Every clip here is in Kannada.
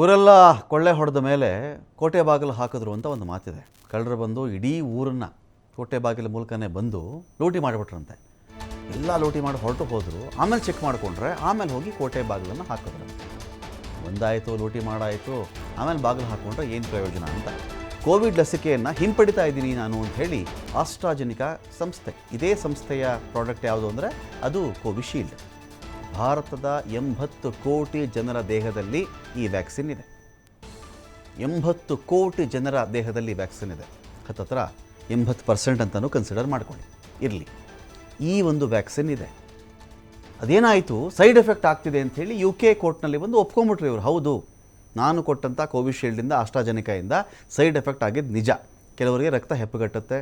ಊರೆಲ್ಲ ಕೊಳ್ಳೆ ಹೊಡೆದ ಮೇಲೆ ಕೋಟೆ ಬಾಗಿಲು ಹಾಕಿದ್ರು ಅಂತ ಒಂದು ಮಾತಿದೆ. ಕಳ್ಳರು ಬಂದು ಇಡೀ ಊರನ್ನು ಕೋಟೆ ಬಾಗಿಲ ಮೂಲಕನೇ ಬಂದು ಲೂಟಿ ಮಾಡಿಬಿಟ್ರಂತೆ. ಎಲ್ಲ ಲೂಟಿ ಮಾಡಿ ಹೊರಟು ಹೋದರು, ಆಮೇಲೆ ಚೆಕ್ ಮಾಡಿಕೊಂಡ್ರೆ ಆಮೇಲೆ ಹೋಗಿ ಕೋಟೆ ಬಾಗಿಲನ್ನು ಹಾಕಿದ್ರಂತೆ ಒಂದಾಯಿತು, ಲೂಟಿ ಮಾಡಾಯಿತು, ಆಮೇಲೆ ಬಾಗಿಲು ಹಾಕ್ಕೊಂಡ್ರೆ ಏನು ಪ್ರಯೋಜನ ಅಂತ. ಕೋವಿಡ್ ಲಸಿಕೆಯನ್ನು ಹಿಂಪಡಿತಾ ಇದ್ದೀನಿ ನಾನು ಅಂತ ಹೇಳಿ ಆಸ್ಟ್ರಾಜೆನಿಕಾ ಸಂಸ್ಥೆ, ಇದೇ ಸಂಸ್ಥೆಯ ಪ್ರಾಡಕ್ಟ್ ಯಾವುದು ಅಂದರೆ ಅದು ಕೋವಿಶೀಲ್ಡ್. ಭಾರತದ ಎಂಬತ್ತು ಕೋಟಿ ಜನರ ದೇಹದಲ್ಲಿ ಈ ವ್ಯಾಕ್ಸಿನ್ ಇದೆ. ಎಂಬತ್ತು ಕೋಟಿ ಜನರ ದೇಹದಲ್ಲಿ ವ್ಯಾಕ್ಸಿನ್ ಇದೆ. ಹತ್ತತ್ರ ಎಂಬತ್ತು ಪರ್ಸೆಂಟ್ ಅಂತಲೂ ಕನ್ಸಿಡರ್ ಮಾಡ್ಕೊಳ್ಳಿ. ಇರಲಿ. ಈ ಒಂದು ವ್ಯಾಕ್ಸಿನ್ ಇದೆ. ಅದೇನಾಯಿತು? ಸೈಡ್ ಎಫೆಕ್ಟ್ ಆಗ್ತಿದೆ ಅಂಥೇಳಿ ಯು ಕೆ ಕೋರ್ಟ್ನಲ್ಲಿ ಬಂದು ಒಪ್ಕೊಂಬಿಟ್ರಿ ಇವರು. ಹೌದು, ನಾನು ಕೊಟ್ಟಂಥ ಕೋವಿಶೀಲ್ಡಿಂದ ಆಸ್ಟ್ರಾಜೆನಿಕಾಯಿಂದ ಸೈಡ್ ಎಫೆಕ್ಟ್ ಆಗಿದ್ದು ನಿಜ. ಕೆಲವರಿಗೆ ರಕ್ತ ಹೆಪ್ಪುಗಟ್ಟುತ್ತೆ.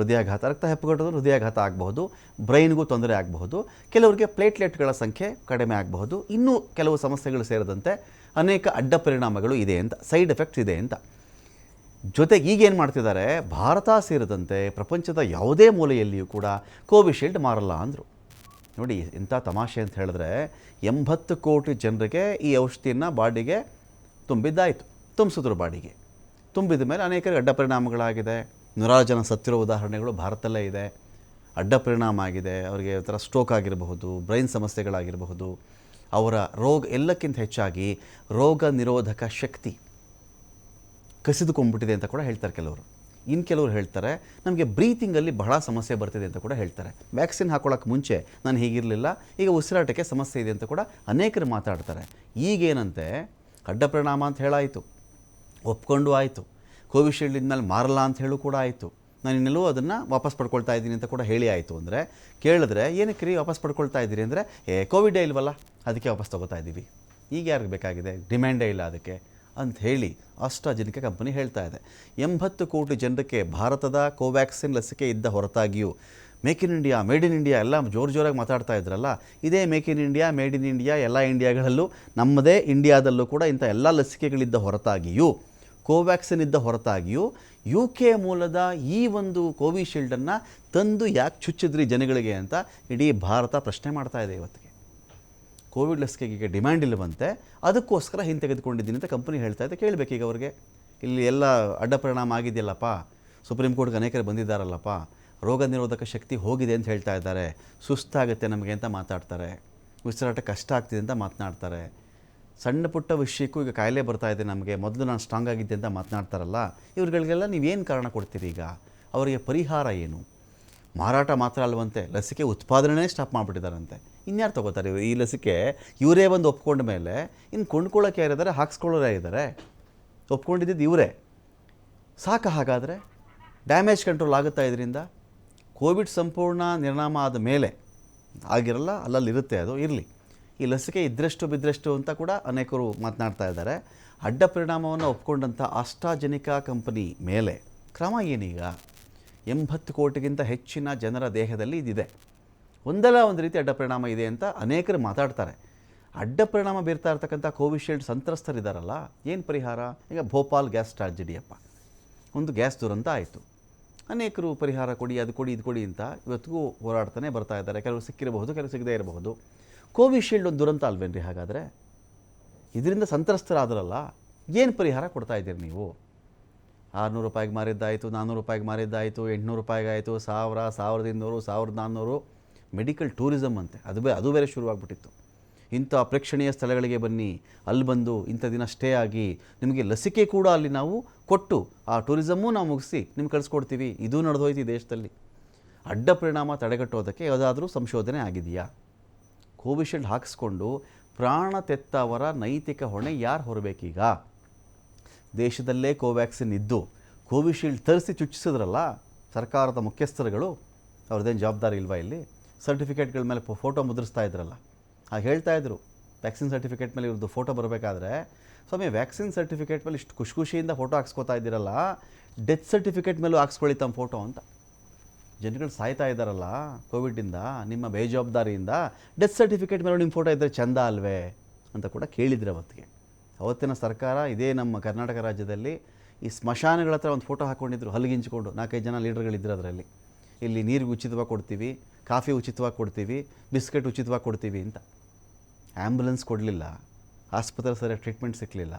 ಹೃದಯಾಘಾತ ರಕ್ತ ಹೆಪ್ಪುಗಟ್ಟೋದು ಹೃದಯಾಘಾತ ಆಗಬಹುದು, ಬ್ರೈನ್ಗೂ ತೊಂದರೆ ಆಗಬಹುದು, ಕೆಲವರಿಗೆ ಪ್ಲೇಟ್ಲೆಟ್ಗಳ ಸಂಖ್ಯೆ ಕಡಿಮೆ ಆಗಬಹುದು, ಇನ್ನೂ ಕೆಲವು ಸಮಸ್ಯೆಗಳು ಸೇರಿದಂತೆ ಅನೇಕ ಅಡ್ಡ ಪರಿಣಾಮಗಳು ಇದೆ ಅಂತ, ಸೈಡ್ ಎಫೆಕ್ಟ್ಸ್ ಇದೆ ಅಂತ. ಜೊತೆಗೆ ಈಗೇನು ಮಾಡ್ತಿದ್ದಾರೆ, ಭಾರತ ಸೇರಿದಂತೆ ಪ್ರಪಂಚದ ಯಾವುದೇ ಮೂಲೆಯಲ್ಲಿಯೂ ಕೂಡ ಕೋವಿಶೀಲ್ಡ್ ಮಾರಲ್ಲ ಅಂದರು. ನೋಡಿ, ಇಂಥ ತಮಾಷೆ ಅಂತ ಹೇಳಿದ್ರೆ ಎಂಬತ್ತು ಕೋಟಿ ಜನರಿಗೆ ಈ ಔಷಧಿಯನ್ನು ಬಾಡಿಗೆ ತುಂಬಿದ್ದಾಯಿತು, ತುಂಬಿಸಿದ್ರು ಬಾಡಿಗೆ. ತುಂಬಿದ ಮೇಲೆ ಅನೇಕರಿಗೆ ಅಡ್ಡ ಪರಿಣಾಮಗಳಾಗಿದೆ. ನೂರಾರು ಜನ ಸತ್ತಿರೋ ಉದಾಹರಣೆಗಳು ಭಾರತದಲ್ಲೇ ಇದೆ. ಅಡ್ಡ ಪರಿಣಾಮ ಆಗಿದೆ. ಅವರಿಗೆ ಒಂಥರ ಸ್ಟ್ರೋಕ್ ಆಗಿರಬಹುದು ಬ್ರೈನ್ ಸಮಸ್ಯೆಗಳಾಗಿರಬಹುದು. ಅವರ ರೋಗ ಎಲ್ಲಕ್ಕಿಂತ ಹೆಚ್ಚಾಗಿ ರೋಗ ನಿರೋಧಕ ಶಕ್ತಿ ಕಸಿದುಕೊಂಡ್ಬಿಟ್ಟಿದೆ ಅಂತ ಕೂಡ ಹೇಳ್ತಾರೆ ಕೆಲವರು. ಇನ್ನು ಕೆಲವರು ಹೇಳ್ತಾರೆ, ನಮಗೆ ಬ್ರೀತಿಂಗಲ್ಲಿ ಬಹಳ ಸಮಸ್ಯೆ ಬರ್ತಿದೆ ಅಂತ ಕೂಡ ಹೇಳ್ತಾರೆ. ವ್ಯಾಕ್ಸಿನ್ ಹಾಕೊಳ್ಳೋಕೆ ಮುಂಚೆ ನಾನು ಹೀಗಿರಲಿಲ್ಲ, ಈಗ ಉಸಿರಾಟಕ್ಕೆ ಸಮಸ್ಯೆ ಇದೆ ಅಂತ ಕೂಡ ಅನೇಕರು ಮಾತಾಡ್ತಾರೆ. ಈಗೇನಂತೆ, ಅಡ್ಡ ಪರಿಣಾಮ ಅಂತ ಹೇಳಾಯಿತು. ಒಪ್ಕೊಂಡು ಆಯಿತು. ಕೋವಿಶೀಲ್ಡ್ ಇದ್ಮೇಲೆ ಮಾರಲ್ಲ ಅಂತ ಹೇಳು ಕೂಡ ಆಯಿತು. ನಾನು ಇನ್ನೆಲ್ಲೂ ಅದನ್ನು ವಾಪಸ್ ಪಡ್ಕೊಳ್ತಾ ಇದ್ದೀನಿ ಅಂತ ಕೂಡ ಹೇಳಿ ಆಯಿತು ಅಂದರೆ, ಕೇಳಿದ್ರೆ ಏನಕ್ಕೆ ರೀ ವಾಪಸ್ ಪಡ್ಕೊಳ್ತಾ ಇದ್ದೀರಿ ಅಂದರೆ, ಏ ಕೋವಿಡೇ ಇಲ್ವಲ್ಲ, ಅದಕ್ಕೆ ವಾಪಸ್ ತೊಗೋತಾ ಇದ್ದೀವಿ. ಈಗ ಯಾರಿಗೆ ಬೇಕಾಗಿದೆ? ಡಿಮ್ಯಾಂಡೇ ಇಲ್ಲ ಅದಕ್ಕೆ. ಅಂತ ಹೇಳಿ ಆಸ್ಟ್ರಾಜೆನಿಕ ಕಂಪನಿ ಹೇಳ್ತಾ ಇದೆ. ಎಂಬತ್ತು ಕೋಟಿ ಜನರಿಗೆ ಭಾರತದ ಕೋವ್ಯಾಕ್ಸಿನ್ ಲಸಿಕೆ ಇದ್ದ ಹೊರತಾಗಿಯೂ, make in India, made in India ಎಲ್ಲ ಜೋರು ಜೋರಾಗಿ ಮಾತಾಡ್ತಾ ಇದ್ರಲ್ಲ, ಇದೇ make in India, made in India ಎಲ್ಲ ಇಂಡಿಯಾಗಳಲ್ಲೂ, ನಮ್ಮದೇ ಇಂಡಿಯಾದಲ್ಲೂ ಕೂಡ ಇಂಥ ಎಲ್ಲ ಲಸಿಕೆಗಳಿದ್ದ ಹೊರತಾಗಿಯೂ ಕೋವ್ಯಾಕ್ಸಿನ್ ಇದ್ದ ಹೊರತಾಗಿಯೂ ಯು ಕೆ ಮೂಲದ ಈ ಒಂದು ಕೋವಿಶೀಲ್ಡನ್ನು ತಂದು ಯಾಕೆ ಚುಚ್ಚಿದ್ರಿ ಜನಗಳಿಗೆ ಅಂತ ಇಡೀ ಭಾರತ ಪ್ರಶ್ನೆ ಮಾಡ್ತಾ ಇದೆ ಇವತ್ತಿಗೆ. ಕೋವಿಡ್ ಲಸಿಕೆಗೆ ಡಿಮ್ಯಾಂಡ್ ಇಲ್ಲವಂತೆ, ಅದಕ್ಕೋಸ್ಕರ ಹಿಂತೆಗೆದುಕೊಂಡಿದ್ದೀನಿ ಅಂತ ಕಂಪನಿ ಹೇಳ್ತಾ ಇದೆ, ಕೇಳಬೇಕೀಗ ಅವ್ರಿಗೆ. ಇಲ್ಲಿ ಎಲ್ಲ ಅಡ್ಡ ಪರಿಣಾಮ ಆಗಿದೆಯಲ್ಲಪ್ಪ, ಸುಪ್ರೀಂ ಕೋರ್ಟ್ಗೆ ಅನೇಕರು ಬಂದಿದ್ದಾರಲ್ಲಪ್ಪ, ರೋಗ ನಿರೋಧಕ ಶಕ್ತಿ ಹೋಗಿದೆ ಅಂತ ಹೇಳ್ತಾ ಇದ್ದಾರೆ, ಸುಸ್ತಾಗುತ್ತೆ ನಮಗೆ ಅಂತ ಮಾತಾಡ್ತಾರೆ, ಉಸಿರಾಟ ಕಷ್ಟ ಆಗ್ತಿದೆ ಅಂತ ಮಾತನಾಡ್ತಾರೆ. ಸಣ್ಣ ಪುಟ್ಟ ವಿಷಯಕ್ಕೂ ಈಗ ಕಾಯಿಲೆ ಬರ್ತಾ ಇದೆ ನಮಗೆ. ಮೊದಲು ನಾನು ಸ್ಟ್ರಾಂಗ್ ಆಗಿದ್ದೆ ಅಂತ ಮಾತನಾಡ್ತಾರಲ್ಲ, ಇವ್ರುಗಳಿಗೆಲ್ಲ ನೀವೇನು ಕಾರಣ ಕೊಡ್ತೀರಿ ಈಗ? ಅವರಿಗೆ ಪರಿಹಾರ ಏನು? ಮಾರಾಟ ಮಾತ್ರ ಅಲ್ವಂತೆ, ಲಸಿಕೆ ಉತ್ಪಾದನೆ ಸ್ಟಾಪ್ ಮಾಡಿಬಿಟ್ಟಿದ್ದಾರಂತೆ ಇನ್ಯಾರು ತಗೋತಾರೆ ಈ ಲಸಿಕೆ? ಇವರೇ ಬಂದು ಒಪ್ಕೊಂಡ ಮೇಲೆ ಇನ್ನು ಕೊಂಡ್ಕೊಳ್ಳೋಕೆ ಯಾರಿದ್ದಾರೆ ಹಾಕ್ಸ್ಕೊಳ್ಳೋರು ಯಾರಿದ್ದಾರೆ ಒಪ್ಕೊಂಡಿದ್ದು ಇವರೇ. ಸಾಕ ಹಾಗಾದರೆ? ಡ್ಯಾಮೇಜ್ ಕಂಟ್ರೋಲ್ ಆಗುತ್ತಾ ಇದರಿಂದ? ಕೋವಿಡ್ ಸಂಪೂರ್ಣ ನಿರ್ಣಾಮ ಆದ ಮೇಲೆ, ಆಗಿರಲ್ಲ, ಅಲ್ಲಲ್ಲಿರುತ್ತೆ, ಅದು ಇರಲಿ. ಈ ಲಸಿಕೆ ಇದ್ರಷ್ಟು ಬಿದ್ದಷ್ಟು ಅಂತ ಕೂಡ ಅನೇಕರು ಮಾತನಾಡ್ತಾ ಇದ್ದಾರೆ. ಅಡ್ಡ ಪರಿಣಾಮವನ್ನು ಒಪ್ಕೊಂಡಂಥ ಆಸ್ಟ್ರಾಜೆನಿಕಾ ಕಂಪನಿ ಮೇಲೆ ಕ್ರಮ ಏನೀಗ? ಎಂಬತ್ತು ಕೋಟಿಗಿಂತ ಹೆಚ್ಚಿನ ಜನರ ದೇಹದಲ್ಲಿ ಇದಿದೆ. ಒಂದಲ್ಲ ಒಂದು ರೀತಿ ಅಡ್ಡ ಪರಿಣಾಮ ಇದೆ ಅಂತ ಅನೇಕರು ಮಾತಾಡ್ತಾರೆ. ಅಡ್ಡ ಪರಿಣಾಮ ಬೀರ್ತಾ ಇರ್ತಕ್ಕಂಥ ಕೋವಿಶೀಲ್ಡ್ ಸಂತ್ರಸ್ತರಿದ್ದಾರಲ್ಲ ಏನು ಪರಿಹಾರ? ಈಗ ಭೋಪಾಲ್ ಗ್ಯಾಸ್ ಟ್ರಾಜಿಡಿಯಪ್ಪ. ಒಂದು ಗ್ಯಾಸ್ ದುರಂತ ಆಯಿತು. ಅನೇಕರು ಪರಿಹಾರ ಕೊಡಿ, ಅದು ಕೊಡಿ, ಇದು ಕೊಡಿ ಅಂತ ಇವತ್ತಿಗೂ ಹೋರಾಡ್ತಾನೆ ಬರ್ತಾ ಇದ್ದಾರೆ. ಕೆಲವರು ಸಿಕ್ಕಿರಬಹುದು, ಕೆಲವರು ಸಿಗದೇ ಇರಬಹುದು. ಕೋವಿಶೀಲ್ಡ್ ಒಂದು ದುರಂತ ಅಲ್ವೇನ್ರಿ? ಹಾಗಾದರೆ ಇದರಿಂದ ಸಂತ್ರಸ್ತರಾದ್ರಲ್ಲ ಏನು ಪರಿಹಾರ ಕೊಡ್ತಾ ಇದ್ದೀರಿ ನೀವು? ಆರುನೂರು ರೂಪಾಯಿಗೆ ಮಾರಿದ್ದಾಯಿತು ನಾನ್ನೂರು ರೂಪಾಯಿಗೆ ಮಾರಿದ್ದಾಯಿತು, ಎಂಟುನೂರು ರೂಪಾಯಿಗೆ ಆಯಿತು, ಸಾವಿರ, ಸಾವಿರದ ಇನ್ನೂರು, ಸಾವಿರದ ನಾನ್ನೂರು ಮೆಡಿಕಲ್ ಟೂರಿಸಮ್ ಅಂತೆ. ಅದು ಬೇ, ಅದು ಬೇರೆ ಶುರುವಾಗ್ಬಿಟ್ಟಿತ್ತು. ಇಂಥ ಪ್ರೇಕ್ಷಣೀಯ ಸ್ಥಳಗಳಿಗೆ ಬನ್ನಿ. ಅಲ್ಲಿ ಬಂದು ಇಂಥ ದಿನ ಸ್ಟೇ ಆಗಿ ನಿಮಗೆ ಲಸಿಕೆ ಕೂಡ ಅಲ್ಲಿ ನಾವು ಕೊಟ್ಟು ಆ ಟೂರಿಸಮ್ಮು ನಾವು ಮುಗಿಸಿ ನಿಮ್ಗೆ ಕಳಿಸ್ಕೊಡ್ತೀವಿ. ಇದು ನಡೆದೋಯ್ತು ಈ ದೇಶದಲ್ಲಿ. ಅಡ್ಡ ಪರಿಣಾಮ ತಡೆಗಟ್ಟೋದಕ್ಕೆ ಯಾವುದಾದ್ರೂ ಸಂಶೋಧನೆ ಆಗಿದೆಯಾ? ಕೋವಿಶೀಲ್ಡ್ ಹಾಕಿಸ್ಕೊಂಡು ಪ್ರಾಣ ತೆತ್ತವರ ನೈತಿಕ ಹೊಣೆ ಯಾರು ಹೊರಬೇಕೀಗ? ದೇಶದಲ್ಲೇ ಕೋವ್ಯಾಕ್ಸಿನ್ ಇದ್ದು ಕೋವಿಶೀಲ್ಡ್ ತರಿಸಿ ಚುಚ್ಚಿಸಿದ್ರಲ್ಲ, ಸರ್ಕಾರದ ಮುಖ್ಯಸ್ಥರುಗಳು ಅವ್ರದ್ದೇನು ಜವಾಬ್ದಾರಿ ಇಲ್ವಾ ಇಲ್ಲಿ? ಸರ್ಟಿಫಿಕೇಟ್ಗಳ ಮೇಲೆ ಫೋಟೋ ಮುದ್ರಿಸ್ತಾ ಇದ್ರಲ್ಲ. ಹಾಗೆ ಹೇಳ್ತಾ ಇದ್ರು, ವ್ಯಾಕ್ಸಿನ್ ಸರ್ಟಿಫಿಕೇಟ್ ಮೇಲೆ ಇವ್ರದ್ದು ಫೋಟೋ ಬರಬೇಕಾದ್ರೆ, ಸ್ವಾಮಿ ವ್ಯಾಕ್ಸಿನ್ ಸರ್ಟಿಫಿಕೇಟ್ ಮೇಲೆ ಇಷ್ಟು ಖುಷಿ ಖುಷಿಯಿಂದ ಫೋಟೋ ಹಾಕ್ಸ್ಕೊತಾ ಇದ್ದೀರಲ್ಲ, ಡೆತ್ ಸರ್ಟಿಫಿಕೇಟ್ ಮೇಲೂ ಹಾಕ್ಸ್ಕೊಳ್ಳಿ ತಮ್ಮ ಫೋಟೋ ಅಂತ. ಜನಗಳು ಸಾಯ್ತಾ ಇದ್ದಾರಲ್ಲ ಕೋವಿಡಿಂದ ನಿಮ್ಮ ಬೇಜವಾಬ್ದಾರಿಯಿಂದ ಡೆತ್ ಸರ್ಟಿಫಿಕೇಟ್ ಮೇಲೆ ನಿಮ್ಮ ಫೋಟೋ ಇದ್ದರೆ ಚಂದ ಅಲ್ವೇ ಅಂತ ಕೂಡ ಕೇಳಿದ್ರು ಅವತ್ತಿಗೆ. ಅವತ್ತಿನ ಸರ್ಕಾರ ಇದೇ ನಮ್ಮ ಕರ್ನಾಟಕ ರಾಜ್ಯದಲ್ಲಿ ಈ ಸ್ಮಶಾನಗಳ ಹತ್ರ ಒಂದು ಫೋಟೋ ಹಾಕ್ಕೊಂಡಿದ್ರು ಹಲ್ಲಿಗಿಂಚಿಕೊಂಡು ನಾಲ್ಕೈದು ಜನ ಲೀಡರ್ಗಳಿದ್ದರು ಅದರಲ್ಲಿ. ಇಲ್ಲಿ ನೀರಿಗೆ ಉಚಿತವಾಗಿ ಕೊಡ್ತೀವಿ, ಕಾಫಿ ಉಚಿತವಾಗಿ ಕೊಡ್ತೀವಿ, ಬಿಸ್ಕೆಟ್ ಉಚಿತವಾಗಿ ಕೊಡ್ತೀವಿ ಅಂತ. ಆ್ಯಂಬುಲೆನ್ಸ್ ಕೊಡಲಿಲ್ಲ, ಆಸ್ಪತ್ರೆ ಸರಿಯಾಗಿ ಟ್ರೀಟ್ಮೆಂಟ್ ಸಿಕ್ಕಲಿಲ್ಲ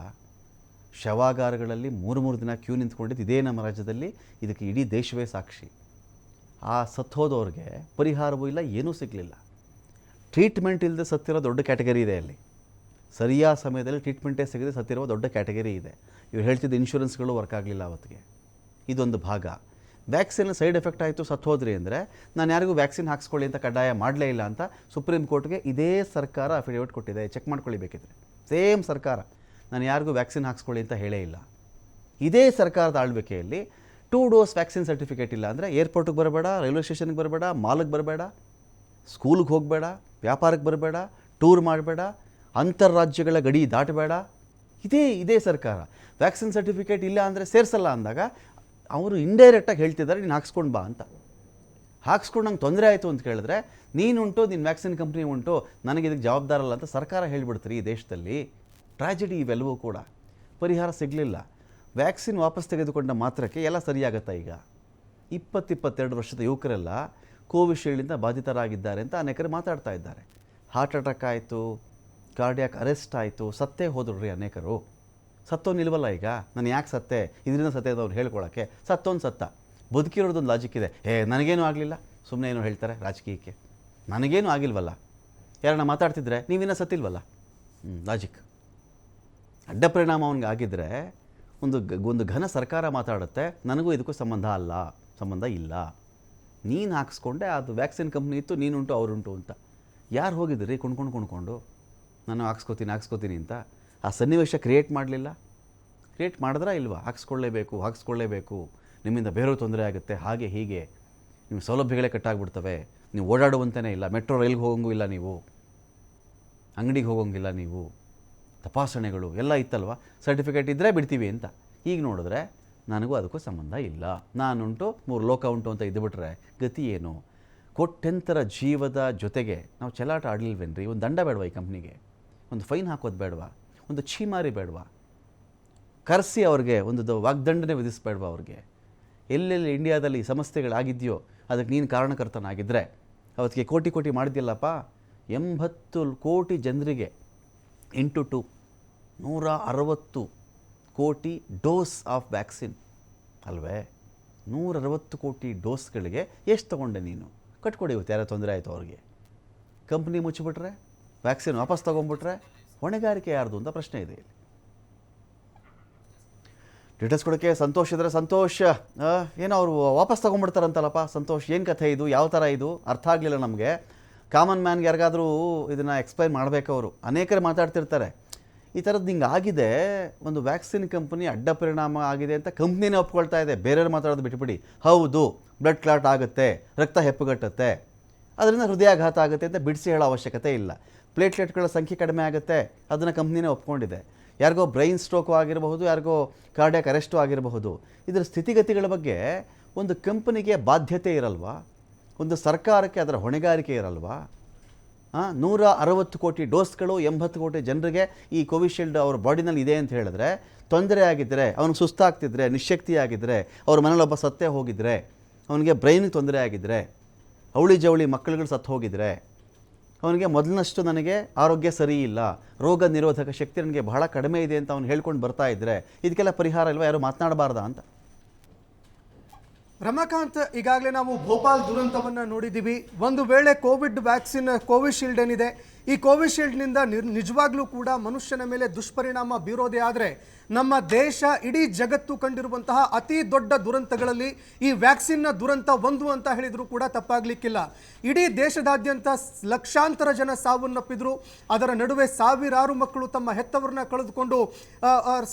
ಶವಾಗಾರಗಳಲ್ಲಿ ಮೂರು ಮೂರು ದಿನ ಕ್ಯೂ ನಿಂತ್ಕೊಂಡಿದ್ದು ಇದೇ ನಮ್ಮ ರಾಜ್ಯದಲ್ಲಿ. ಇದಕ್ಕೆ ಇಡೀ ದೇಶವೇ ಸಾಕ್ಷಿ. ಆ ಸತ್ತೋದವ್ರಿಗೆ ಪರಿಹಾರವೂ ಇಲ್ಲ, ಏನೂ ಸಿಗಲಿಲ್ಲ. ಟ್ರೀಟ್ಮೆಂಟ್ ಇಲ್ಲದೆ ಸತ್ತಿರೋ ದೊಡ್ಡ ಕ್ಯಾಟಗರಿ ಇದೆ ಅಲ್ಲಿ. ಸರಿಯಾದ ಸಮಯದಲ್ಲಿ ಟ್ರೀಟ್ಮೆಂಟೇ ಸಿಗದೆ ಸತ್ತಿರುವ ದೊಡ್ಡ ಕ್ಯಾಟಗರಿ ಇದೆ. ಇವ್ರು ಹೇಳ್ತಿದ್ದ ಇನ್ಶೂರೆನ್ಸ್ಗಳು ವರ್ಕ್ ಆಗಲಿಲ್ಲ ಅವತ್ತಿಗೆ. ಇದೊಂದು ಭಾಗ. ವ್ಯಾಕ್ಸಿನ್ ಸೈಡ್ ಎಫೆಕ್ಟ್ ಆಯಿತು ಸತ್ತೋದ್ರಿ ಅಂದರೆ, ನಾನು ಯಾರಿಗೂ ವ್ಯಾಕ್ಸಿನ್ ಹಾಕ್ಸ್ಕೊಳ್ಳಿ ಅಂತ ಕಡ್ಡಾಯ ಮಾಡಲೇ ಇಲ್ಲ ಅಂತ ಸುಪ್ರೀಂ ಕೋರ್ಟ್ಗೆ ಇದೇ ಸರ್ಕಾರ ಅಫಿಡೇವಿಟ್ ಕೊಟ್ಟಿದೆ. ಚೆಕ್ ಮಾಡ್ಕೊಳ್ಳಿ ಬೇಕಿದ್ರೆ ಸೇಮ್ ಸರ್ಕಾರ. ನಾನು ಯಾರಿಗೂ ವ್ಯಾಕ್ಸಿನ್ ಹಾಕ್ಸ್ಕೊಳ್ಳಿ ಅಂತ ಹೇಳೇ ಇಲ್ಲ. ಇದೇ ಸರ್ಕಾರದ ಆಳ್ವಿಕೆಯಲ್ಲಿ ಟೂ ಡೋಸ್ ವ್ಯಾಕ್ಸಿನ್ ಸರ್ಟಿಫಿಕೇಟ್ ಇಲ್ಲ ಅಂದರೆ ಏರ್ಪೋರ್ಟಿಗೆ ಬರಬೇಡ, ರೈಲ್ವೆ ಸ್ಟೇಷನ್ಗೆ ಬರಬೇಡ, ಮಾಲ್ಗೆ ಬರಬೇಡ, ಸ್ಕೂಲ್ಗೆ ಹೋಗಬೇಡ, ವ್ಯಾಪಾರಕ್ಕೆ ಬರಬೇಡ, ಟೂರ್ ಮಾಡಬೇಡ ಅಂತಾರಾಜ್ಯಗಳ ಗಡಿ ದಾಟಬೇಡ. ಇದೇ ಇದೇ ಸರ್ಕಾರ. ವ್ಯಾಕ್ಸಿನ್ ಸರ್ಟಿಫಿಕೇಟ್ ಇಲ್ಲ ಅಂದರೆ ಸೇರಿಸಲ್ಲ ಅಂದಾಗ ಅವರು ಇಂಡೈರೆಕ್ಟಾಗಿ ಹೇಳ್ತಿದ್ದಾರೆ, ನೀನು ಹಾಕ್ಸ್ಕೊಂಡು ಬಾ ಅಂತ. ಹಾಕ್ಸ್ಕೊಂಡು ನಂಗೆ ತೊಂದರೆ ಆಯಿತು ಅಂತ ಕೇಳಿದ್ರೆ ನೀನುಂಟು ನಿನ್ನ ವ್ಯಾಕ್ಸಿನ್ ಕಂಪ್ನಿ ಉಂಟು, ನನಗೆ ಇದಕ್ಕೆ ಜವಾಬ್ದಾರಲ್ಲ ಅಂತ ಸರ್ಕಾರ ಹೇಳಿಬಿಡ್ತಾರೆ ಈ ದೇಶದಲ್ಲಿ. ಟ್ರಾಜಿಡಿ ಇವೆಲ್ಲವೂ ಕೂಡ. ಪರಿಹಾರ ಸಿಗಲಿಲ್ಲ. ವ್ಯಾಕ್ಸಿನ್ ವಾಪಸ್ ತೆಗೆದುಕೊಂಡ ಮಾತ್ರಕ್ಕೆ ಎಲ್ಲ ಸರಿಯಾಗತ್ತಾ ಈಗ? ಇಪ್ಪತ್ತಿಪ್ಪತ್ತೆರಡು ವರ್ಷದ ಯುವಕರೆಲ್ಲ ಕೋವಿಶೀಲ್ಡಿಂದ ಬಾಧಿತರಾಗಿದ್ದಾರೆ ಅಂತ ಅನೇಕರು ಮಾತಾಡ್ತಾ ಇದ್ದಾರೆ. ಹಾರ್ಟ್ ಅಟ್ಯಾಕ್ ಆಯಿತು, ಕಾರ್ಡಿಯಾಕ್ ಅರೆಸ್ಟ್ ಆಯಿತು, ಸತ್ತೇ ಹೋದ್ರು ರೀ ಅನೇಕರು. ಸತ್ತೋ ನಿಲ್ವಲ್ಲ ಈಗ? ನಾನು ಯಾಕೆ ಸತ್ತೆ? ಇದರಿಂದ ಸತ್ತೆ ಅಂತ ಅವ್ರು ಹೇಳ್ಕೊಳ್ಳೋಕ್ಕೆ ಸತ್ತೊಂದು ಸತ್ತ. ಬದುಕಿರೋದೊಂದು ಲಾಜಿಕ್ ಇದೆ. ಏ, ನನಗೇನು ಆಗಲಿಲ್ಲ. ಸುಮ್ಮನೆ ಏನೋ ಹೇಳ್ತಾರೆ ರಾಜಕೀಯಕ್ಕೆ. ನನಗೇನು ಆಗಿಲ್ವಲ್ಲ? ಯಾರನ್ನ ಮಾತಾಡ್ತಿದ್ರೆ ನೀವಿನ್ನ ಸತ್ತಿಲ್ವಲ್ಲ? ಹ್ಞೂ ಲಾಜಿಕ್ ಅಡ್ಡ ಪರಿಣಾಮ ಅವನಿಗೆ ಆಗಿದ್ದರೆ ಒಂದು ಒಂದು ಘನ ಸರ್ಕಾರ ಮಾತಾಡುತ್ತೆ, ನನಗೂ ಇದಕ್ಕೂ ಸಂಬಂಧ ಅಲ್ಲ, ಸಂಬಂಧ ಇಲ್ಲ. ನೀನು ಹಾಕಿಸ್ಕೊಂಡೆ, ಅದು ವ್ಯಾಕ್ಸಿನ್ ಕಂಪ್ನಿ ಇತ್ತು, ನೀನುಂಟು, ಅವರುಂಟು ಅಂತ. ಯಾರು ಹೋಗಿದ್ರಿ? ಕುಣ್ಕೊಂಡು ಕುಣ್ಕೊಂಡು ನಾನು ಹಾಕ್ಸ್ಕೊತೀನಿ ಹಾಕ್ಸ್ಕೊತೀನಿ ಅಂತ. ಆ ಸನ್ನಿವೇಶ ಕ್ರಿಯೇಟ್ ಮಾಡಲಿಲ್ಲ. ಕ್ರಿಯೇಟ್ ಮಾಡಿದ್ರಾ ಇಲ್ವಾ? ಹಾಕ್ಸ್ಕೊಳ್ಳೇಬೇಕು ಹಾಕ್ಸ್ಕೊಳ್ಳೇಬೇಕು. ನಿಮ್ಮಿಂದ ಬೇರೆ ತೊಂದರೆ ಆಗುತ್ತೆ, ಹಾಗೆ, ಹೀಗೆ. ನಿಮ್ಮ ಸೌಲಭ್ಯಗಳೇ ಕಟ್ಟಾಗ್ಬಿಡ್ತವೆ. ನೀವು ಓಡಾಡುವಂತೆಯೇ ಇಲ್ಲ. ಮೆಟ್ರೋ, ರೈಲ್ಗೆ ಹೋಗೋಂಗೂ ಇಲ್ಲ ನೀವು. ಅಂಗಡಿಗೆ ಹೋಗೋಂಗಿಲ್ಲ ನೀವು. ತಪಾಸಣೆಗಳು ಎಲ್ಲ ಇತ್ತಲ್ವ? ಸರ್ಟಿಫಿಕೇಟ್ ಇದ್ದರೆ ಬಿಡ್ತೀವಿ ಅಂತ. ಈಗ ನೋಡಿದ್ರೆ ನನಗೂ ಅದಕ್ಕೂ ಸಂಬಂಧ ಇಲ್ಲ. ನಾನುಂಟು, ಮೂರು ಲೋಕ ಉಂಟು ಅಂತ ಇದ್ದುಬಿಟ್ರೆ ಗತಿ ಏನು? ಕೊಟ್ಟೆಂತರ ಜೀವದ ಜೊತೆಗೆ ನಾವು ಚೆಲ್ಲಾಟ ಆಡಲಿಲ್ವೇನ್ರಿ? ಒಂದು ದಂಡ ಬೇಡವಾ ಈ ಕಂಪ್ನಿಗೆ? ಒಂದು ಫೈನ್ ಹಾಕೋದು ಬೇಡವಾ? ಒಂದು ಛೀಮಾರಿ ಬೇಡವಾ? ಕರೆಸಿ ಅವ್ರಿಗೆ ಒಂದು ವಾಗ್ದಂಡನೆ ವಿಧಿಸಬೇಡವಾ ಅವ್ರಿಗೆ? ಎಲ್ಲೆಲ್ಲಿ ಇಂಡಿಯಾದಲ್ಲಿ ಸಮಸ್ಯೆಗಳಾಗಿದೆಯೋ, ಅದಕ್ಕೆ ನೀನು ಕಾರಣಕರ್ತನಾಗಿದ್ದರೆ ಅವತ್ತಿಗೆ ಕೋಟಿ ಕೋಟಿ ಮಾಡಿದ್ಯಲ್ಲಪ್ಪ? ಎಂಬತ್ತು ಕೋಟಿ ಜನರಿಗೆ ಇಂಟು ಟು ನೂರ ಅರವತ್ತು ಕೋಟಿ ಡೋಸ್ ಆಫ್ ವ್ಯಾಕ್ಸಿನ್. ಅಲ್ವೇ? ನೂರ ಅರವತ್ತು ಕೋಟಿ ಡೋಸ್ಗಳಿಗೆ ಎಷ್ಟು ತೊಗೊಂಡೆ ನೀನು? ಕಟ್ಕೊಡಿ ಇವತ್ತು, ಯಾರೋ ತೊಂದರೆ ಆಯಿತು ಅವ್ರಿಗೆ. ಕಂಪ್ನಿ ಮುಚ್ಚಿಬಿಟ್ರೆ, ವ್ಯಾಕ್ಸಿನ್ ವಾಪಸ್ ತೊಗೊಂಬಿಟ್ರೆ ಹೊಣೆಗಾರಿಕೆ ಯಾರ್ದು ಅಂತ ಪ್ರಶ್ನೆ ಇದೆ ಇಲ್ಲಿ. ಡಿಟೇಲ್ಸ್ ಕೊಡೋಕ್ಕೆ ಸಂತೋಷ ಇದ್ದರೆ ಸಂತೋಷ. ಏನೋ ಅವರು ವಾಪಸ್ ತೊಗೊಂಡ್ಬಿಡ್ತಾರಂತಲ್ಲಪ್ಪ ಸಂತೋಷ್. ಏನು ಕಥೆ ಇದು? ಯಾವ ಥರ ಇದು? ಅರ್ಥ ಆಗಲಿಲ್ಲ ನಮಗೆ. ಕಾಮನ್ ಮ್ಯಾನ್ಗೆ ಯಾರಿಗಾದರೂ ಇದನ್ನು ಎಕ್ಸ್ಪ್ಲೈನ್ ಮಾಡಬೇಕು ಅವರು ಅನೇಕರು ಮಾತಾಡ್ತಿರ್ತಾರೆ. ಈ ಥರದ್ದು ಹಿಂಗೆ ಆಗಿದೆ, ಒಂದು ವ್ಯಾಕ್ಸಿನ್ ಕಂಪ್ನಿ ಅಡ್ಡ ಪರಿಣಾಮ ಆಗಿದೆ ಅಂತ ಕಂಪ್ನಿನೇ ಒಪ್ಕೊಳ್ತಾ ಇದೆ. ಬೇರೆಯವ್ರು ಮಾತಾಡೋದು ಬಿಟ್ಬಿಡಿ. ಹೌದು ಬ್ಲಡ್ ಕ್ಲಾಟ್ ಆಗುತ್ತೆ, ರಕ್ತ ಹೆಪ್ಪುಗಟ್ಟುತ್ತೆ. ಅದರಿಂದ ಹೃದಯಾಘಾತ ಆಗುತ್ತೆ ಅಂತ ಬಿಡಿಸಿ ಹೇಳೋ ಅವಶ್ಯಕತೆ ಇಲ್ಲ. ಪ್ಲೇಟ್ಲೆಟ್ಗಳ ಸಂಖ್ಯೆ ಕಡಿಮೆ ಆಗುತ್ತೆ. ಅದನ್ನು ಕಂಪ್ನಿನೇ ಒಪ್ಕೊಂಡಿದೆ. ಯಾರಿಗೋ ಬ್ರೈನ್ ಸ್ಟ್ರೋಕು ಆಗಿರಬಹುದು, ಯಾರಿಗೋ ಕಾರ್ಡಿಯಾಕ್ ಅರೆಸ್ಟು ಆಗಿರಬಹುದು. ಇದರ ಸ್ಥಿತಿಗತಿಗಳ ಬಗ್ಗೆ ಒಂದು ಕಂಪನಿಗೆ ಬಾಧ್ಯತೆ ಇರಲ್ವಾ? ಒಂದು ಸರ್ಕಾರಕ್ಕೆ ಅದರ ಹೊಣೆಗಾರಿಕೆ ಇರಲ್ವಾ? ನೂರ ಅರವತ್ತು ಕೋಟಿ ಡೋಸ್ಗಳು ಎಂಬತ್ತು ಕೋಟಿ ಜನರಿಗೆ ಈ ಕೋವಿಶೀಲ್ಡ್ ಅವ್ರ ಬಾಡಿನಲ್ಲಿ ಇದೆ ಅಂತ ಹೇಳಿದ್ರೆ, ತೊಂದರೆ ಆಗಿದ್ದರೆ ಅವನಿಗೆ ಸುಸ್ತಾಗ್ತಿದ್ರೆ ನಿಶಕ್ತಿ ಆಗಿದ್ದರೆ ಅವ್ರ ಮನೇಲಿ ಒಬ್ಬ ಸತ್ತೇ ಹೋಗಿದ್ರೆ, ಅವನಿಗೆ ಬ್ರೈನಿಗೆ ತೊಂದರೆ ಆಗಿದ್ದರೆ ಅವಳಿ ಜವಳಿ ಮಕ್ಕಳುಗಳು ಸತ್ತು ಹೋಗಿದ್ರೆ, ಅವನಿಗೆ ಮೊದಲಿನಷ್ಟು ನನಗೆ ಆರೋಗ್ಯ ಸರಿ ಇಲ್ಲ, ರೋಗ ನಿರೋಧಕ ಶಕ್ತಿ ನನಗೆ ಬಹಳ ಕಡಿಮೆ ಇದೆ ಅಂತ ಅವ್ನು ಹೇಳ್ಕೊಂಡು ಬರ್ತಾ ಇದ್ದರೆ ಇದಕ್ಕೆಲ್ಲ ಪರಿಹಾರ ಇಲ್ವಾ? ಯಾರು ಮಾತನಾಡಬಾರ್ದಾ ಅಂತ? ರಮಾಕಾಂತ್, ಈಗಾಗಲೇ ನಾವು ಭೋಪಾಲ್ ದುರಂತವನ್ನ ನೋಡಿದ್ದೀವಿ. ಒಂದು ವೇಳೆ ಕೋವಿಡ್ ವ್ಯಾಕ್ಸಿನ್, ಕೋವಿಶೀಲ್ಡ್ ಏನಿದೆ, ಈ ಕೋವಿಶೀಲ್ಡ್ನಿಂದ ನಿರ್, ನಿಜವಾಗ್ಲೂ ಕೂಡ ಮನುಷ್ಯನ ಮೇಲೆ ದುಷ್ಪರಿಣಾಮ ಬೀರೋದೇ ಆದರೆ ನಮ್ಮ ದೇಶ ಇಡೀ ಜಗತ್ತು ಕಂಡಿರುವಂತಹ ಅತಿ ದೊಡ್ಡ ದುರಂತಗಳಲ್ಲಿ ಈ ವ್ಯಾಕ್ಸಿನ್ನ ದುರಂತ ಒಂದು ಅಂತ ಹೇಳಿದರೂ ಕೂಡ ತಪ್ಪಾಗಲಿಕ್ಕಿಲ್ಲ. ಇಡೀ ದೇಶದಾದ್ಯಂತ ಲಕ್ಷಾಂತರ ಜನ ಸಾವನ್ನಪ್ಪಿದ್ರು. ಅದರ ನಡುವೆ ಸಾವಿರಾರು ಮಕ್ಕಳು ತಮ್ಮ ಹೆತ್ತವರನ್ನ ಕಳೆದುಕೊಂಡು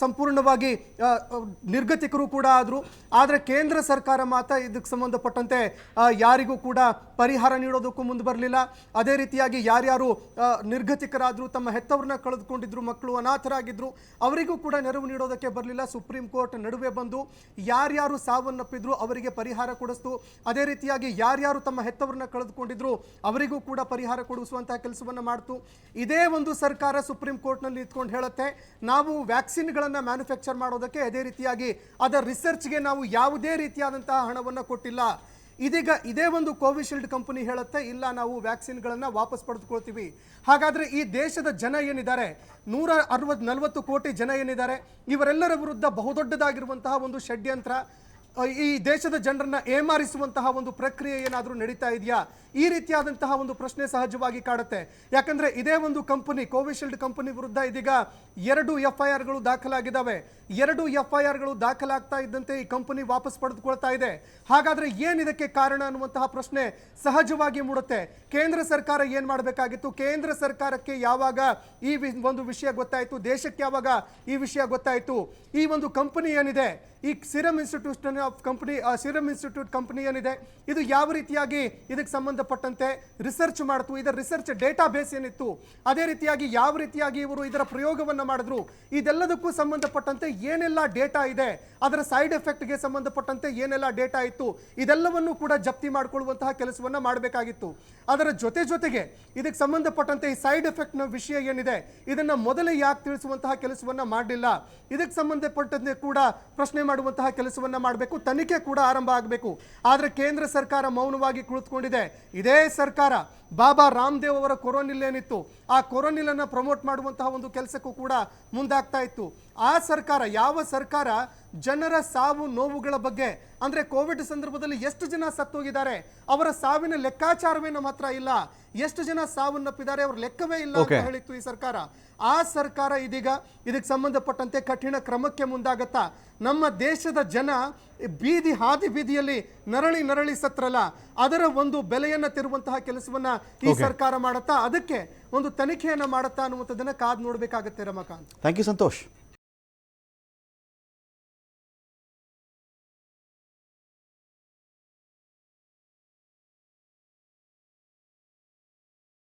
ಸಂಪೂರ್ಣವಾಗಿ ನಿರ್ಗತಿಕರು ಕೂಡ ಆದರು. ಆದರೆ ಕೇಂದ್ರ ಸರ್ಕಾರ ಮಾತ್ರ ಇದಕ್ಕೆ ಸಂಬಂಧಪಟ್ಟಂತೆ ಯಾರಿಗೂ ಕೂಡ ಪರಿಹಾರ ನೀಡೋದಕ್ಕೂ ಮುಂದೆ ಬರಲಿಲ್ಲ. ಅದೇ ರೀತಿಯಾಗಿ ಯಾರ್ಯಾರು ನಿರ್ಗತಿಕರಾದರೂ, ತಮ್ಮ ಹೆತ್ತವರನ್ನ ಕಳೆದುಕೊಂಡಿದ್ರು, ಮಕ್ಕಳು ಅನಾಥರಾಗಿದ್ರು, ಅವರಿಗೂ ಕೂಡ ನೆರವು ನೀಡೋದಕ್ಕೆ ಬರಲಿಲ್ಲ. ಸುಪ್ರೀಂ ಕೋರ್ಟ್ ನಡುವೆ ಬಂದು ಯಾರ್ಯಾರು ಸಾವನ್ನಪ್ಪಿದ್ರು ಅವರಿಗೆ ಪರಿಹಾರ ಕೊಡಿಸ್ತು. ಅದೇ ರೀತಿಯಾಗಿ ಯಾರ್ಯಾರು ತಮ್ಮ ಹೆತ್ತವರನ್ನ ಕಳೆದುಕೊಂಡಿದ್ರು ಅವರಿಗೂ ಕೂಡ ಪರಿಹಾರ ಕೊಡಿಸುವಂತಹ ಕೆಲಸವನ್ನ ಮಾಡ್ತು. ಇದೇ ಒಂದು ಸರ್ಕಾರ ಸುಪ್ರೀಂ ಕೋರ್ಟ್ನಲ್ಲಿ ನಿಂತ್ಕೊಂಡು ಹೇಳುತ್ತೆ. ನಾವು ವ್ಯಾಕ್ಸಿನ್ಗಳನ್ನು ಮ್ಯಾನುಫ್ಯಾಕ್ಚರ್ ಮಾಡೋದಕ್ಕೆ ಅದೇ ರೀತಿಯಾಗಿ ಅದರ ರಿಸರ್ಚ್ಗೆ ನಾವು ಯಾವುದೇ ರೀತಿಯಾದಂತಹ ಹಣವನ್ನು ಕೊಟ್ಟಿಲ್ಲ. ಇದೀಗ ಇದೇ ಒಂದು ಕೋವಿಶೀಲ್ಡ್ ಕಂಪನಿ ಹೇಳುತ್ತೆ, ಇಲ್ಲ ನಾವು ವ್ಯಾಕ್ಸಿನ್ಗಳನ್ನು ವಾಪಸ್ ಪಡೆದುಕೊಳ್ತೀವಿ. ಹಾಗಾದರೆ ಈ ದೇಶದ ಜನ ಏನಿದ್ದಾರೆ, ನೂರ ಅರವತ್ತು ನಲವತ್ತು ಕೋಟಿ ಜನ ಏನಿದ್ದಾರೆ, ಇವರೆಲ್ಲರ ವಿರುದ್ಧ ಬಹುದೊಡ್ಡದಾಗಿರುವಂತಹ ಒಂದು ಷಡ್ಯಂತ್ರ ಈ ದೇಶದ ಜನರನ್ನ ಏಮಾರಿಸುವಂತಹ ಒಂದು ಪ್ರಕ್ರಿಯೆ ಏನಾದರೂ ನಡೀತಾ ಇದೆಯಾ? ಈ ರೀತಿಯಾದಂತಹ ಒಂದು ಪ್ರಶ್ನೆ ಸಹಜವಾಗಿ ಕಾಡುತ್ತೆ. ಯಾಕಂದ್ರೆ ಇದೇ ಒಂದು ಕಂಪನಿ, ಕೋವಿಶೀಲ್ಡ್ ಕಂಪನಿ ವಿರುದ್ಧ ಇದೀಗ ಎರಡು ಎಫ್ ಐ ಆರ್ಗಳು ದಾಖಲಾಗಿದ್ದಾವೆ. ಎರಡು ಎಫ್ ಐ ಆರ್ಗಳು ದಾಖಲಾಗ್ತಾ ಇದ್ದಂತೆ ಈ ಕಂಪನಿ ವಾಪಸ್ ಪಡೆದುಕೊಳ್ತಾ ಇದೆ. ಹಾಗಾದ್ರೆ ಏನ್ ಇದಕ್ಕೆ ಕಾರಣ ಅನ್ನುವಂತಹ ಪ್ರಶ್ನೆ ಸಹಜವಾಗಿ ಮೂಡುತ್ತೆ. ಕೇಂದ್ರ ಸರ್ಕಾರ ಏನ್ ಮಾಡಬೇಕಾಗಿತ್ತು? ಕೇಂದ್ರ ಸರ್ಕಾರಕ್ಕೆ ಯಾವಾಗ ಈ ಒಂದು ವಿಷಯ ಗೊತ್ತಾಯಿತು? ದೇಶಕ್ಕೆ ಯಾವಾಗ ಈ ವಿಷಯ ಗೊತ್ತಾಯಿತು? ಈ ಒಂದು ಕಂಪನಿ ಏನಿದೆ? ಈ Serum Institution of company Serum Institute company ಏನಿದೆ, ಇದು ಯಾವ ರೀತಿಯಾಗಿ ಇದಕ್ಕೆ ಸಂಬಂಧಪಟ್ಟಂತೆ ರಿಸರ್ಚ್ ಮಾಡ್ತು, ಇದರ ರಿಸರ್ಚ್ ಡೇಟಾ ಬೇಸ್ ಏನಿತ್ತು, ಅದೇ ರೀತಿಯಾಗಿ ಯಾವ ರೀತಿಯಾಗಿ ಇವರು ಇದರ ಪ್ರಯೋಗವನ್ನ ಮಾಡಿದ್ರು, ಇದೆಲ್ಲದಕ್ಕೂ ಸಂಬಂಧಪಟ್ಟಂತೆ ಏನೆಲ್ಲ ಡೇಟಾ ಇದೆ, ಅದರ ಸೈಡ್ ಎಫೆಕ್ಟ್ಗೆ ಸಂಬಂಧಪಟ್ಟಂತೆ ಏನೆಲ್ಲ ಡೇಟಾ ಇತ್ತು, ಇದೆಲ್ಲವನ್ನೂ ಕೂಡ ಜಪ್ತಿ ಮಾಡಿಕೊಳ್ಳುವಂತಹ ಕೆಲಸವನ್ನ ಮಾಡಬೇಕಾಗಿತ್ತು. ಅದರ ಜೊತೆ ಜೊತೆಗೆ ಇದಕ್ಕೆ ಸಂಬಂಧಪಟ್ಟಂತೆ ಈ ಸೈಡ್ ಎಫೆಕ್ಟ್ನ ವಿಷಯ ಏನಿದೆ, ಇದನ್ನ ಮೊದಲೇ ಯಾಕೆ ತಿಳಿಸುವಂತಹ ಕೆಲಸವನ್ನ ಮಾಡಲಿಲ್ಲ, ಇದಕ್ಕೆ ಸಂಬಂಧಪಟ್ಟಂತೆ ಕೂಡ ಪ್ರಶ್ನೆ ಮಾಡುವಂತಹ ಕೆಲಸವನ್ನು ಮಾಡಬೇಕು ತನಿಖೆ ಕೂಡ ಆರಂಭ ಆಗಬೇಕು. ಆದರೆ ಕೇಂದ್ರ ಸರ್ಕಾರ ಮೌನವಾಗಿ ಕುಳಿತುಕೊಂಡಿದೆ. ಇದೇ ಸರ್ಕಾರ ಬಾಬಾ ರಾಮದೇವ್ ಅವರ ಕೊರೋನಿಲ್ ಏನಿತ್ತು ಆ ಕೊರೋನಿಲನ್ನು ಅನ್ನ ಪ್ರಮೋಟ್ ಮಾಡುವಂತಹ ಒಂದು ಕೆಲಸಕ್ಕೂ ಕೂಡ ಮುಂದಾಗ್ತಾ ಇತ್ತು. ಆ ಸರ್ಕಾರ ಯಾವ ಸರ್ಕಾರ ಜನರ ಸಾವು ನೋವುಗಳ ಬಗ್ಗೆ ಅಂದ್ರೆ ಕೋವಿಡ್ ಸಂದರ್ಭದಲ್ಲಿ ಎಷ್ಟು ಜನ ಸತ್ತೋಗಿದ್ದಾರೆ ಅವರ ಸಾವಿನ ಲೆಕ್ಕಾಚಾರವೇ ನಮ್ಮ ಹತ್ರ ಇಲ್ಲ ಎಷ್ಟು ಜನ ಸಾವನ್ನಪ್ಪಿದ್ದಾರೆ ಅವ್ರ ಲೆಕ್ಕವೇ ಇಲ್ಲ ಅಂತ ಹೇಳಿತ್ತು ಈ ಸರ್ಕಾರ. ಆ ಸರ್ಕಾರ ಇದೀಗ ಇದಕ್ಕೆ ಸಂಬಂಧಪಟ್ಟಂತೆ ಕಠಿಣ ಕ್ರಮಕ್ಕೆ ಮುಂದಾಗತ್ತಾ ನಮ್ಮ ದೇಶದ ಜನ ಬೀದಿ ಹಾದಿ ಬೀದಿಯಲ್ಲಿ ನರಳಿ ನರಳಿ ಸತ್ರಲ್ಲ ಅದರ ಒಂದು ಬೆಲೆಯನ್ನ ತೆರುವಂತಹ ಕೆಲಸವನ್ನ ಈ ಸರ್ಕಾರ ಮಾಡುತ್ತಾ ಅದಕ್ಕೆ ಒಂದು ತನಿಖೆಯನ್ನು ಮಾಡುತ್ತಾ ಅನ್ನುವಂಥದ್ದನ್ನು ಕಾದ್ ನೋಡಬೇಕಾಗುತ್ತೆ ರಮಾಕಾಂತ್. Thank you Santosh